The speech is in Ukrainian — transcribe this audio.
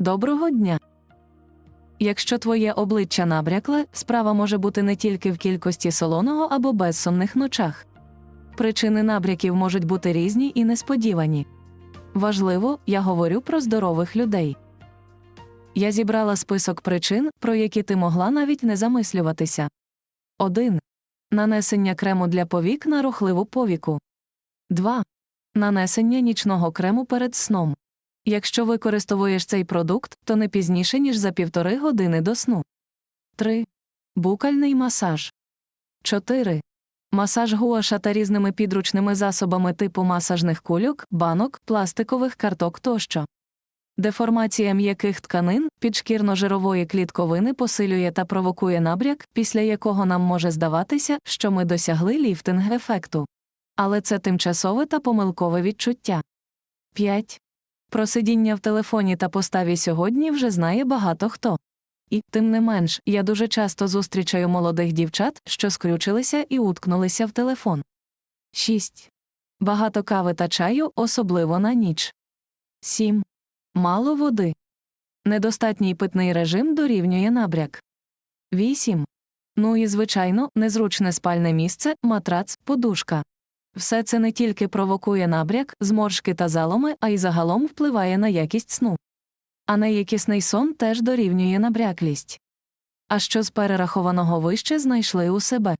Доброго дня. Якщо твоє обличчя набрякле, справа може бути не тільки в кількості солоного або безсонних ночах. Причини набряків можуть бути різні і несподівані. Важливо, я говорю про здорових людей. Я зібрала список причин, про які ти могла навіть не замислюватися. 1. Нанесення крему для повік на рухливу повіку. 2. Нанесення нічного крему перед сном. Якщо використовуєш цей продукт, то не пізніше, ніж за півтори години до сну. 3. Букальний масаж. 4. Масаж гуаша та різними підручними засобами типу масажних кульок, банок, пластикових карток тощо. Деформація м'яких тканин підшкірно-жирової клітковини посилює та провокує набряк, після якого нам може здаватися, що ми досягли ліфтинг-ефекту. Але це тимчасове та помилкове відчуття. 5. Про сидіння в телефоні та поставі сьогодні вже знає багато хто. І, тим не менш, я дуже часто зустрічаю молодих дівчат, що скрючилися і уткнулися в телефон. 6. Багато кави та чаю, особливо на ніч. 7. Мало води. Недостатній питний режим дорівнює набряк. 8. Ну і, звичайно, незручне спальне місце, матрац, подушка. Все це не тільки провокує набряк, зморшки та заломи, а й загалом впливає на якість сну. А неякісний сон теж дорівнює набряклість. А що з перерахованого вище знайшли у себе?